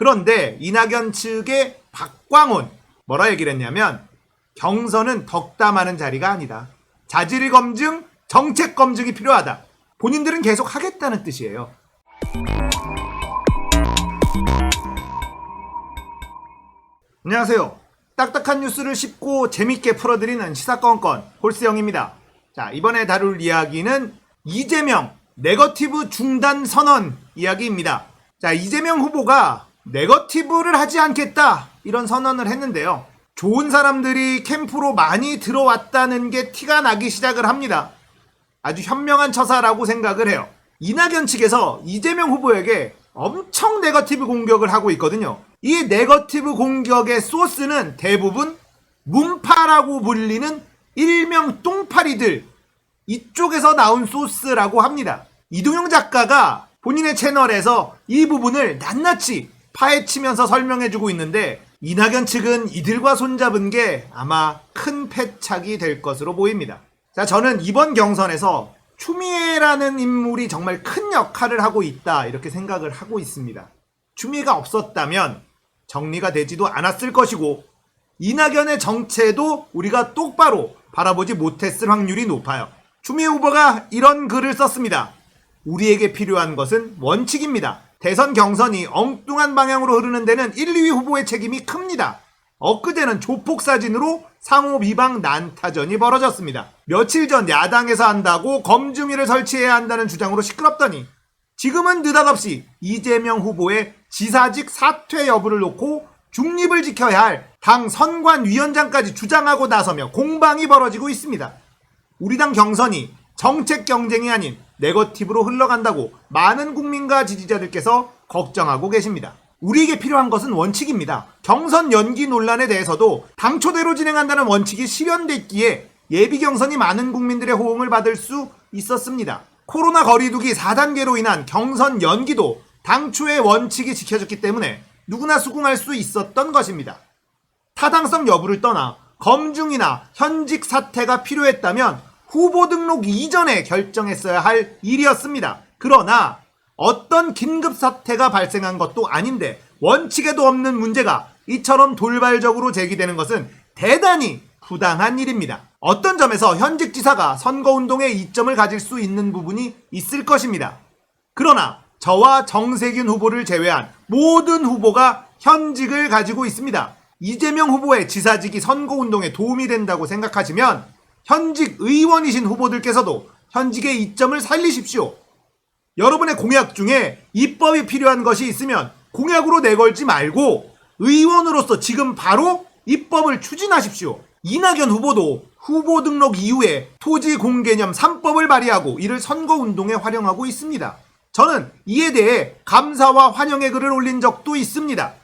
그런데 이낙연 측의 박광온 뭐라 얘기를 했냐면 경선은 덕담하는 자리가 아니다. 자질 검증, 정책 검증이 필요하다. 본인들은 계속 하겠다는 뜻이에요. 안녕하세요. 딱딱한 뉴스를 쉽고 재밌게 풀어드리는 시사건건 홀스영입니다. 자, 이번에 다룰 이야기는 이재명 네거티브 중단 선언 이야기입니다. 자, 이재명 후보가 네거티브를 하지 않겠다 이런 선언을 했는데요. 좋은 사람들이 캠프로 많이 들어왔다는 게 티가 나기 시작을 합니다. 아주 현명한 처사라고 생각을 해요. 이낙연 측에서 이재명 후보에게 엄청 네거티브 공격을 하고 있거든요. 이 네거티브 공격의 소스는 대부분 문파라고 불리는 일명 똥파리들 이쪽에서 나온 소스라고 합니다. 이동영 작가가 본인의 채널에서 이 부분을 낱낱이 파헤치면서 설명해주고 있는데 이낙연 측은 이들과 손잡은 게 아마 큰 패착이 될 것으로 보입니다. 자, 저는 이번 경선에서 추미애라는 인물이 정말 큰 역할을 하고 있다 이렇게 생각을 하고 있습니다. 추미애가 없었다면 정리가 되지도 않았을 것이고 이낙연의 정체도 우리가 똑바로 바라보지 못했을 확률이 높아요. 추미애 후보가 이런 글을 썼습니다. 우리에게 필요한 것은 원칙입니다. 대선 경선이 엉뚱한 방향으로 흐르는 데는 1, 2위 후보의 책임이 큽니다. 엊그제는 조폭 사진으로 상호 비방 난타전이 벌어졌습니다. 며칠 전 야당에서 한다고 검증위를 설치해야 한다는 주장으로 시끄럽더니 지금은 느닷없이 이재명 후보의 지사직 사퇴 여부를 놓고 중립을 지켜야 할 당 선관위원장까지 주장하고 나서며 공방이 벌어지고 있습니다. 우리 당 경선이 정책 경쟁이 아닌 네거티브로 흘러간다고 많은 국민과 지지자들께서 걱정하고 계십니다. 우리에게 필요한 것은 원칙입니다. 경선 연기 논란에 대해서도 당초대로 진행한다는 원칙이 실현됐기에 예비 경선이 많은 국민들의 호응을 받을 수 있었습니다. 코로나 거리두기 4단계로 인한 경선 연기도 당초의 원칙이 지켜졌기 때문에 누구나 수긍할 수 있었던 것입니다. 타당성 여부를 떠나 검증이나 현직 사퇴가 필요했다면 후보 등록 이전에 결정했어야 할 일이었습니다. 그러나 어떤 긴급 사태가 발생한 것도 아닌데 원칙에도 없는 문제가 이처럼 돌발적으로 제기되는 것은 대단히 부당한 일입니다. 어떤 점에서 현직 지사가 선거운동에 이점을 가질 수 있는 부분이 있을 것입니다. 그러나 저와 정세균 후보를 제외한 모든 후보가 현직을 가지고 있습니다. 이재명 후보의 지사직이 선거운동에 도움이 된다고 생각하시면 현직 의원이신 후보들께서도 현직의 이점을 살리십시오. 여러분의 공약 중에 입법이 필요한 것이 있으면 공약으로 내걸지 말고 의원으로서 지금 바로 입법을 추진하십시오. 이낙연 후보도 후보 등록 이후에 토지 공개념 3법을 발의하고 이를 선거 운동에 활용하고 있습니다. 저는 이에 대해 감사와 환영의 글을 올린 적도 있습니다.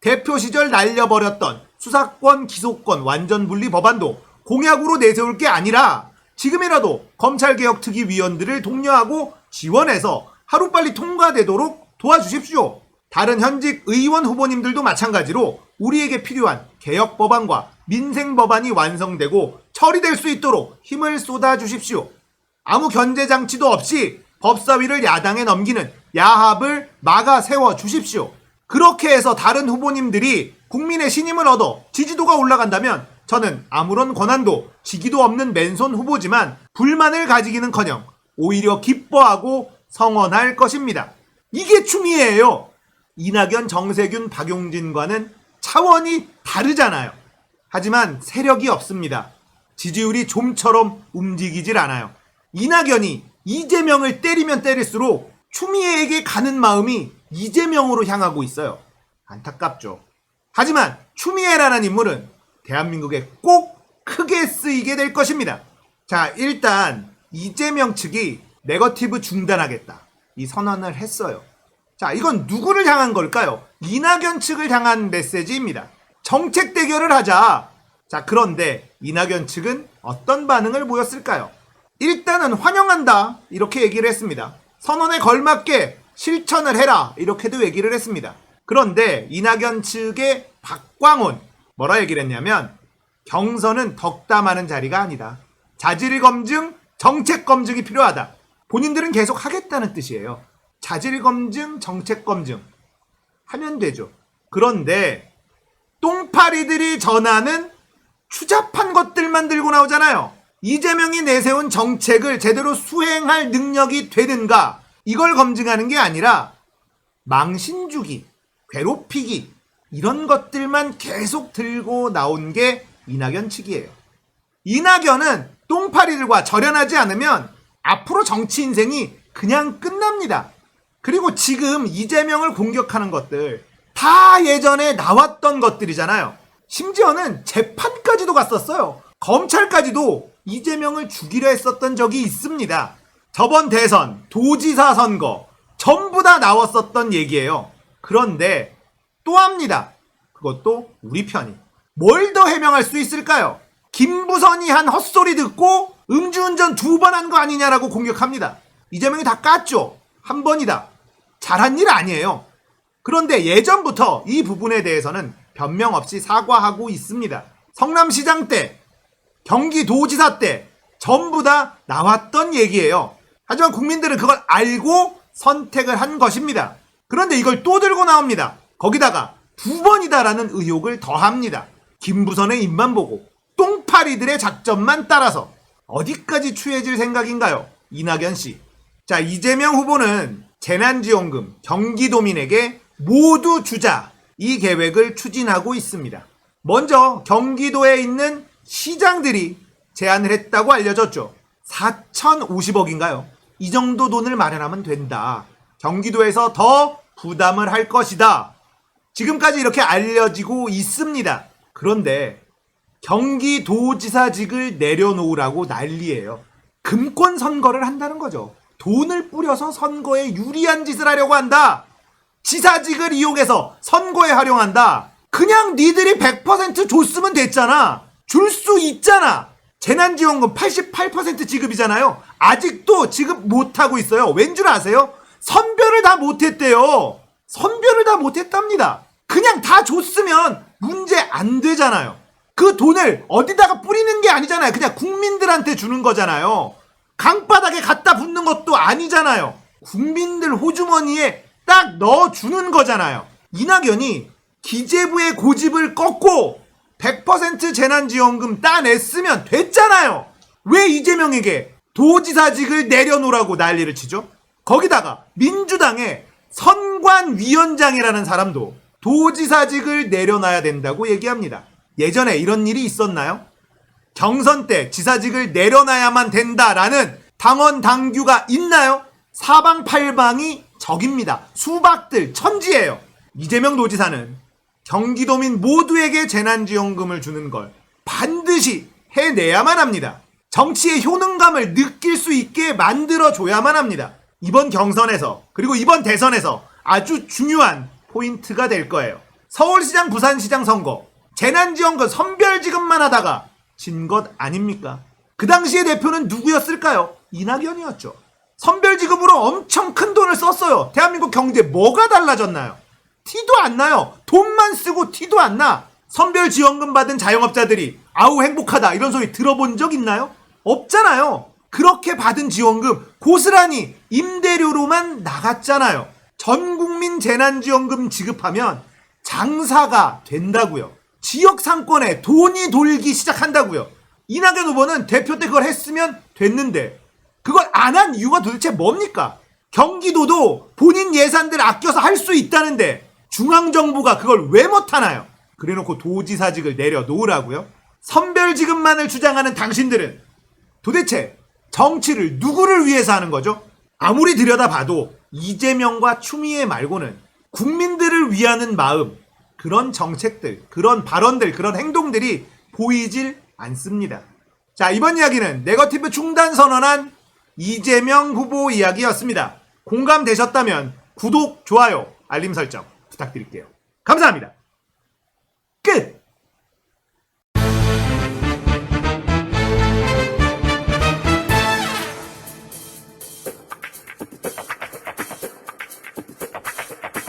대표 시절 날려버렸던 수사권 기소권 완전 분리 법안도 공약으로 내세울 게 아니라 지금이라도 검찰개혁 특위 위원들을 독려하고 지원해서 하루빨리 통과되도록 도와주십시오. 다른 현직 의원 후보님들도 마찬가지로 우리에게 필요한 개혁 법안과 민생 법안이 완성되고 처리될 수 있도록 힘을 쏟아 주십시오. 아무 견제 장치도 없이 법사위를 야당에 넘기는 야합을 막아 세워 주십시오. 그렇게 해서 다른 후보님들이 국민의 신임을 얻어 지지도가 올라간다면 저는 아무런 권한도 직위도 없는 맨손 후보지만 불만을 가지기는커녕 오히려 기뻐하고 성원할 것입니다. 이게 추미애예요. 이낙연, 정세균, 박용진과는 차원이 다르잖아요. 하지만 세력이 없습니다. 지지율이 좀처럼 움직이질 않아요. 이낙연이 이재명을 때리면 때릴수록 추미애에게 가는 마음이 이재명으로 향하고 있어요. 안타깝죠. 하지만 추미애라는 인물은 대한민국에 꼭 크게 쓰이게 될 것입니다. 자, 일단 이재명 측이 네거티브 중단하겠다. 이 선언을 했어요. 자, 이건 누구를 향한 걸까요? 이낙연 측을 향한 메시지입니다. 정책 대결을 하자. 자, 그런데 이낙연 측은 어떤 반응을 보였을까요? 일단은 환영한다. 이렇게 얘기를 했습니다. 선언에 걸맞게 실천을 해라. 이렇게도 얘기를 했습니다. 그런데 이낙연 측의 박광온 뭐라 얘기를 했냐면 경선은 덕담하는 자리가 아니다. 자질 검증, 정책 검증이 필요하다. 본인들은 계속 하겠다는 뜻이에요. 자질 검증, 정책 검증. 하면 되죠. 그런데 똥파리들이 전하는 추잡한 것들만 들고 나오잖아요. 이재명이 내세운 정책을 제대로 수행할 능력이 되는가 이걸 검증하는 게 아니라 망신주기, 괴롭히기 이런 것들만 계속 들고 나온 게 이낙연 측이에요. 이낙연은 똥파리들과 절연하지 않으면 앞으로 정치 인생이 그냥 끝납니다. 그리고 지금 이재명을 공격하는 것들 다 예전에 나왔던 것들이잖아요. 심지어는 재판까지도 갔었어요. 검찰까지도 이재명을 죽이려 했었던 적이 있습니다. 저번 대선, 도지사 선거 전부 다 나왔었던 얘기예요. 그런데 또 합니다. 그것도 우리 편이. 뭘 더 해명할 수 있을까요? 김부선이 한 헛소리 듣고 음주운전 두 번 한 거 아니냐라고 공격합니다. 이재명이 다 깠죠. 한 번이다. 잘한 일 아니에요. 그런데 예전부터 이 부분에 대해서는 변명 없이 사과하고 있습니다. 성남시장 때, 경기도지사 때 전부 다 나왔던 얘기예요. 하지만 국민들은 그걸 알고 선택을 한 것입니다. 그런데 이걸 또 들고 나옵니다. 거기다가 두 번이다라는 의혹을 더합니다. 김부선의 입만 보고 똥파리들의 작전만 따라서 어디까지 추해질 생각인가요? 이낙연 씨. 자, 이재명 후보는 재난지원금 경기도민에게 모두 주자 이 계획을 추진하고 있습니다. 먼저 경기도에 있는 시장들이 제안을 했다고 알려졌죠. 4,050억인가요? 이 정도 돈을 마련하면 된다. 경기도에서 더 부담을 할 것이다. 지금까지 이렇게 알려지고 있습니다. 그런데 경기도지사직을 내려놓으라고 난리예요. 금권 선거를 한다는 거죠. 돈을 뿌려서 선거에 유리한 짓을 하려고 한다. 지사직을 이용해서 선거에 활용한다. 그냥 니들이 100% 줬으면 됐잖아. 줄 수 있잖아. 재난지원금 88% 지급이잖아요. 아직도 지급 못하고 있어요. 왠 줄 아세요? 선별을 다 못했대요. 선별을 다 못했답니다. 그냥 다 줬으면 문제 안 되잖아요. 그 돈을 어디다가 뿌리는 게 아니잖아요. 그냥 국민들한테 주는 거잖아요. 강바닥에 갖다 붓는 것도 아니잖아요. 국민들 호주머니에 딱 넣어주는 거잖아요. 이낙연이 기재부의 고집을 꺾고 100% 재난지원금 따냈으면 됐잖아요. 왜 이재명에게 도지사직을 내려놓으라고 난리를 치죠? 거기다가 민주당의 선관위원장이라는 사람도 도지사직을 내려놔야 된다고 얘기합니다. 예전에 이런 일이 있었나요? 경선 때 지사직을 내려놔야만 된다라는 당원 당규가 있나요? 사방팔방이 적입니다. 수박들 천지예요. 이재명 도지사는 경기도민 모두에게 재난지원금을 주는 걸 반드시 해내야만 합니다. 정치의 효능감을 느낄 수 있게 만들어줘야만 합니다. 이번 경선에서 그리고 이번 대선에서 아주 중요한 포인트가 될 거예요. 서울시장, 부산시장 선거 재난지원금 선별지급만 하다가 진 것 아닙니까? 그 당시의 대표는 누구였을까요? 이낙연이었죠. 선별지급으로 엄청 큰 돈을 썼어요. 대한민국 경제 뭐가 달라졌나요? 티도 안 나요. 돈만 쓰고 티도 안 나. 선별지원금 받은 자영업자들이 아우 행복하다 이런 소리 들어본 적 있나요? 없잖아요. 그렇게 받은 지원금 고스란히 임대료로만 나갔잖아요. 전 국민 재난지원금 지급하면 장사가 된다고요. 지역 상권에 돈이 돌기 시작한다고요. 이낙연 후보는 대표 때 그걸 했으면 됐는데 그걸 안 한 이유가 도대체 뭡니까? 경기도도 본인 예산들 아껴서 할 수 있다는데 중앙정부가 그걸 왜 못하나요? 그래놓고 도지사직을 내려놓으라고요? 선별지급만을 주장하는 당신들은 도대체 정치를 누구를 위해서 하는 거죠? 아무리 들여다봐도 이재명과 추미애 말고는 국민들을 위하는 마음, 그런 정책들, 그런 발언들, 그런 행동들이 보이질 않습니다. 자, 이번 이야기는 네거티브 중단 선언한 이재명 후보 이야기였습니다. 공감되셨다면 구독, 좋아요, 알림 설정 부탁드릴게요. 감사합니다. 끝!